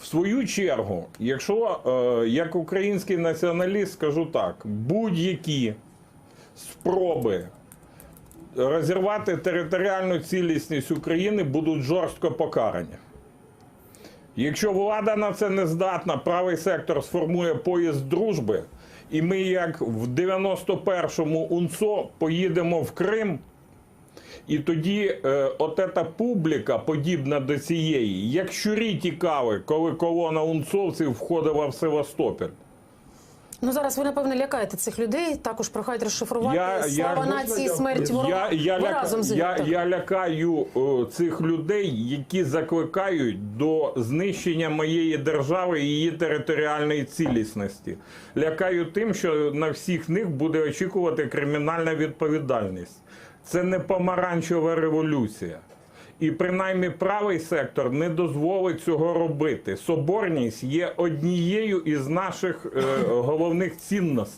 В свою чергу, якщо е, як український націоналіст скажу так, будь-які спроби розірвати територіальну цілісність України будуть жорстко покарані. Якщо влада на це не здатна, правий сектор сформує поїзд дружби, і ми, як в 91-му УНСО, поїдемо в Крим. І тоді е, от ета публіка, подібна до цієї, як щурі тікали, коли колона унцовців входила в Севастополь. Ну зараз ви напевно лякаєте цих людей. Також прохають розшифрувати слава нації, смерть ворогам. Я, я, ви разом з я, я лякаю е, цих людей, які закликають до знищення моєї держави і її територіальної цілісності. Лякаю тим, що на всіх них буде очікувати кримінальна відповідальність. Це не помаранчева революція. І принаймні правий сектор не дозволить цього робити. Соборність є однією із наших е, головних цінностей.